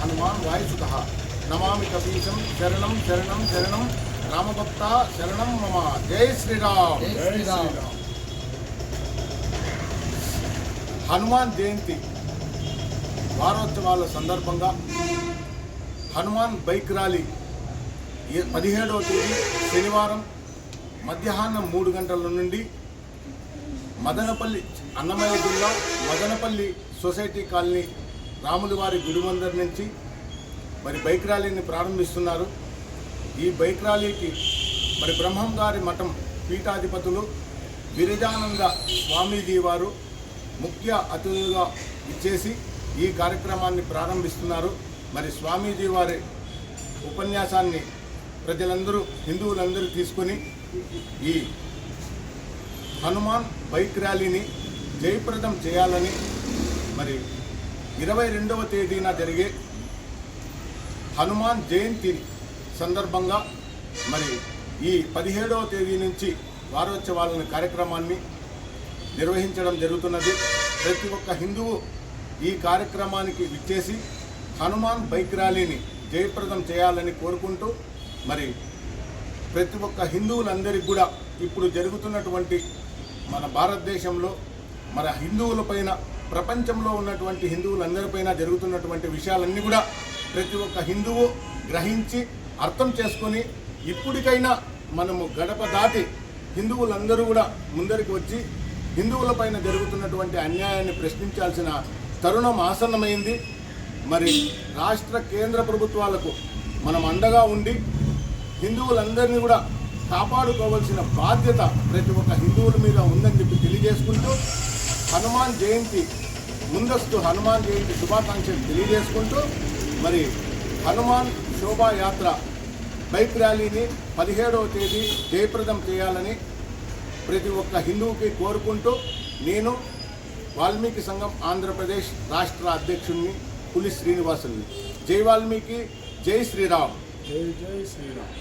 హనుమాన్ వాయుసుత నమామి కపీశం శరణం శరణం శరణం. రామభక్త శరణం మమ. జై శ్రీరామ్. జై శ్రీరామ్. హనుమాన్ జయంతి వారోత్సవాల సందర్భంగా హనుమాన్ బైక్ ర్యాలీ పదిహేడవ తేదీ శనివారం మధ్యాహ్నం మూడు గంటల నుండి మదనపల్లి అన్నమయ్య జిల్లా మదనపల్లి సొసైటీ కాలనీ రాములవారి గుడి మందర్ నుంచి మరి బైక్ ర్యాలీని ప్రారంభిస్తున్నారు. ఈ బైక్ ర్యాలీకి మరి బ్రహ్మం గారి మఠం పీఠాధిపతులు విరజానంద స్వామీజీ వారు ముఖ్య అతిథులుగా ఇచ్చేసి ఈ కార్యక్రమాన్ని ప్రారంభిస్తున్నారు. మరి స్వామీజీ వారి ఉపన్యాసాన్ని ప్రజలందరూ హిందువులందరూ తీసుకొని ఈ హనుమాన్ బైక్ ర్యాలీని జయప్రదం చేయాలని మరి ఇరవై రెండవ తేదీన జరిగే హనుమాన్ జయంతి సందర్భంగా మరి ఈ పదిహేడవ తేదీ నుంచి వారోత్సవాలను కార్యక్రమాన్ని నిర్వహించడం జరుగుతున్నది. ప్రతి ఒక్క హిందువు ఈ కార్యక్రమానికి విచ్చేసి హనుమాన్ బైక్ ర్యాలీని జయప్రదం చేయాలని కోరుకుంటూ మరి ప్రతి ఒక్క హిందువులందరికీ కూడా ఇప్పుడు జరుగుతున్నటువంటి మన భారతదేశంలో మన హిందువులపైన ప్రపంచంలో ఉన్నటువంటి హిందువులందరిపైన జరుగుతున్నటువంటి విషయాలన్నీ కూడా ప్రతి ఒక్క హిందువు గ్రహించి అర్థం చేసుకొని ఇప్పటికైనా మనము గడప దాటి హిందువులందరూ కూడా ముందరికి వచ్చి హిందువులపైన జరుగుతున్నటువంటి అన్యాయాన్ని ప్రశ్నించాల్సిన తరుణం ఆసన్నమైంది. మరి రాష్ట్ర కేంద్ర ప్రభుత్వాలకు మనం అండగా ఉండి హిందువులందరినీ కూడా కాపాడుకోవాల్సిన బాధ్యత ప్రతి ఒక్క హిందువుల మీద ఉందని చెప్పి తెలియజేసుకుంటూ హనుమాన్ జయంతి ముందస్తు హనుమాన్ జయంతి శుభాకాంక్షలు తెలియజేసుకుంటూ మరి హనుమాన్ శోభాయాత్ర బైక్ ర్యాలీని పదిహేడవ తేదీ జయప్రదం చేయాలని ప్రతి ఒక్క హిందువుకి కోరుకుంటూ నేను వాల్మీకి సంఘం ఆంధ్రప్రదేశ్ రాష్ట్ర అధ్యక్షుడిని పులి శ్రీనివాసుని జై వాల్మీకి జై శ్రీరామ్. జై జై శ్రీరామ్.